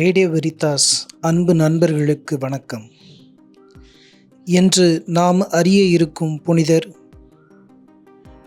Radio Veritas அன்பு நண்பர்களுக்கு வணக்கம். இன்று நாம் அறிய இருக்கும் புனிதர்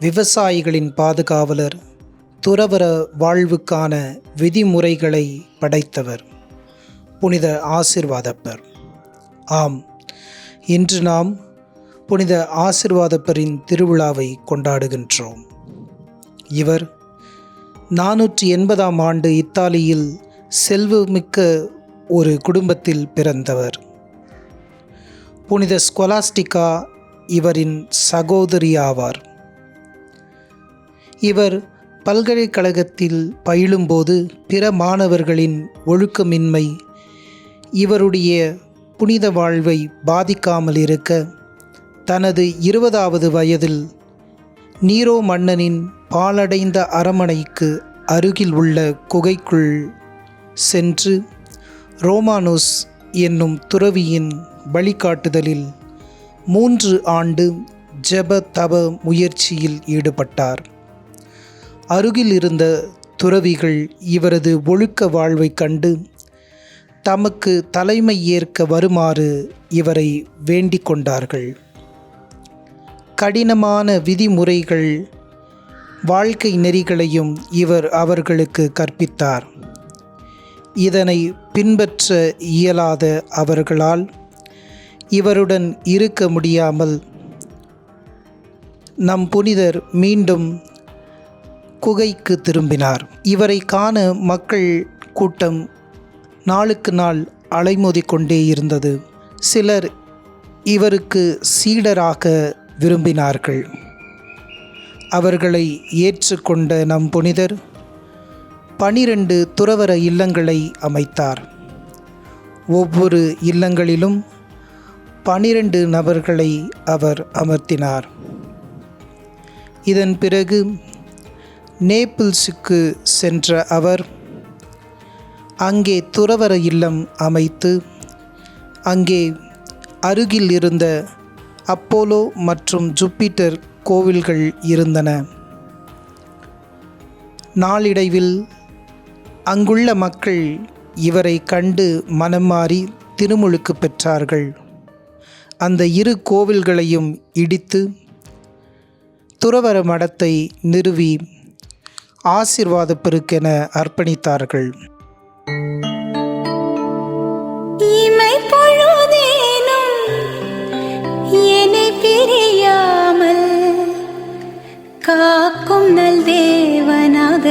விவசாயிகளின் பாதுகாவலர் துறவர வாழ்வுக்கான விதிமுறைகளை படைத்தவர் புனித ஆசிர்வாதப்பர். ஆம் இன்று நாம் புனித ஆசிர்வாதப்பரின் திருவிழாவை கொண்டாடுகின்றோம். இவர் நானூற்றி எண்பதாம் ஆண்டு இத்தாலியில் செல்வமிக்க ஒரு குடும்பத்தில் பிறந்தவர். புனித ஸ்கொலாஸ்டிகா இவரின் சகோதரி ஆவார் இவர் பல்கலைக்கழகத்தில் பயிலும்போது பிற மாணவர்களின் ஒழுக்கமின்மை இவருடைய புனித வாழ்வை பாதிக்காமல் இருக்க தனது இருபதாவது வயதில் நீரோ மன்னனின் பாழடைந்த அரமனைக்கு அருகில் உள்ள குகைக்குள் சென்று ரோமானோஸ் என்னும் துறவியின் வழிகாட்டுதலில் மூன்று ஆண்டு ஜப தப முயற்சியில் ஈடுபட்டார். அருகில் இருந்த துறவிகள் இவரது ஒழுக்க வாழ்வைக் கண்டு தமக்கு தலைமை ஏற்க வருமாறு இவரை வேண்டிக் கொண்டார்கள். கடினமான விதிமுறைகள் வாழ்க்கை நெறிகளையும் இவர் அவர்களுக்கு கற்பித்தார். இதனை பின்பற்ற இயலாத அவர்களால் இவருடன் இருக்க முடியாமல் நம் புனிதர் மீண்டும் குகைக்கு திரும்பினார். இவரை காண மக்கள் கூட்டம் நாளுக்கு நாள் அலைமோதி கொண்டே இருந்தது. சிலர் இவருக்கு சீடராக விரும்பினார்கள். அவர்களை ஏற்றுக்கொண்ட நம் புனிதர் பனிரெண்டு துறவர இல்லங்களை அமைத்தார். ஒவ்வொரு இல்லங்களிலும் பனிரெண்டு நபர்களை அவர் அமர்த்தினார். இதன் பிறகு நேபிள்ஸுக்கு சென்ற அவர் அங்கே துறவர இல்லம் அமைத்து அங்கே அருகில் இருந்த அப்போலோ மற்றும் ஜூப்பிட்டர் கோவில்கள் இருந்தன. நாளிடைவில் அங்குள்ள மக்கள் இவரை கண்டு மனம் மாறி திருமுழுக்கு பெற்றார்கள். அந்த இரு கோவில்களையும் இடித்து துறவர மடத்தை நிறுவி ஆசிர்வாத பெருக்கென அர்ப்பணித்தார்கள் காக்கும் நல் தேவனாக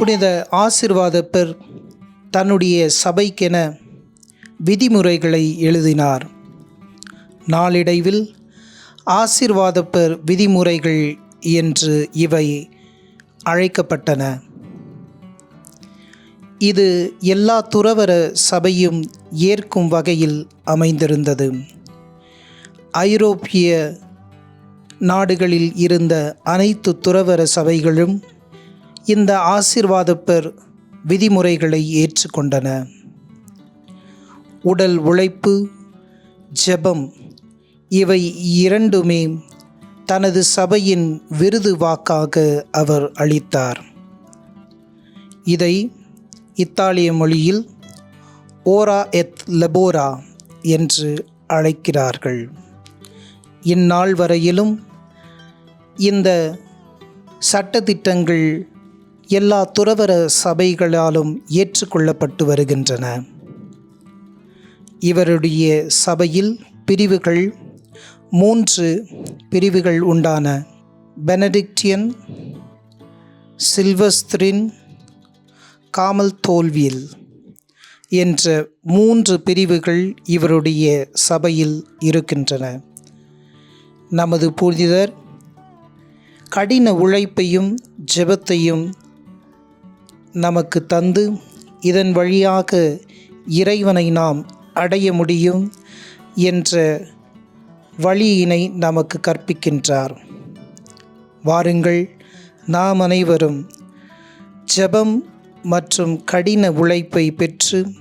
புனித ஆசிர்வாதப்பர் தன்னுடைய சபைக்கென விதிமுறைகளை எழுதினார். நாளிடைவில் ஆசிர்வாதப்பர் விதிமுறைகள் என்று இவை அழைக்கப்பட்டன. இது எல்லா துறவர சபையும் ஏற்கும் வகையில் அமைந்திருந்தது. ஐரோப்பிய நாடுகளில் இருந்த அனைத்து துறவர சபைகளும் இந்த ஆசிர்வாதப்பர் விதிமுறைகளை ஏற்றுக்கொண்டன. உடல் உழைப்பு ஜெபம் இவை இரண்டுமே தனது சபையின் விருது வாக்காக அவர் அளித்தார். இதை இத்தாலிய மொழியில் ஓரா எத் லெபோரா என்று அழைக்கிறார்கள். இந்நாள் வரையிலும் இந்த சட்டதிட்டங்கள் எல்லா துறவர சபைகளாலும் ஏற்றுக்கொள்ளப்பட்டு வருகின்றன. இவருடைய சபையில் பிரிவுகள் மூன்று பிரிவுகள் உண்டான பெனடிக்டியன் சில்வஸ்திரின் காமல் தோல்வியில் என்ற மூன்று பிரிவுகள் இவருடைய சபையில் இருக்கின்றன. நமது புனிதர் கடின உழைப்பையும் ஜெபத்தையும் நமக்கு தந்து இதன் வழியாக இறைவனை நாம் அடைய முடியும் என்ற வழியினை நமக்கு கற்பிக்கின்றார். வாருங்கள் நாம் அனைவரும் ஜெபம் மற்றும் கடின உழைப்பை பெற்று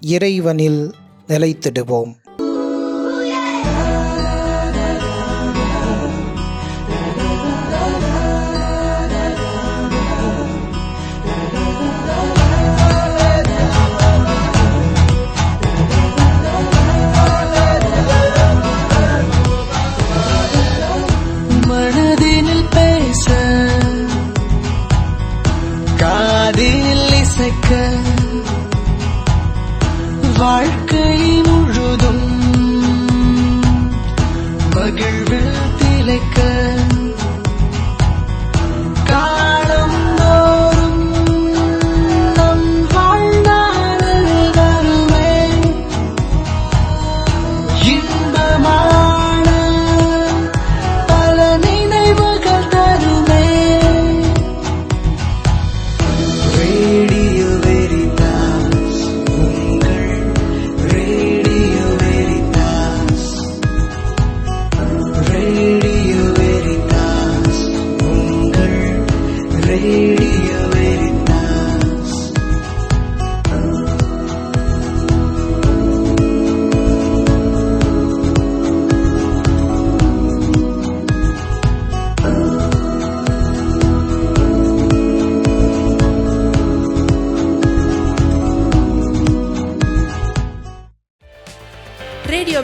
இறைவனில் நிலைத்திடுவோம். வாழ்க்கை முழுதும் மகிழ்வில் திளைக்க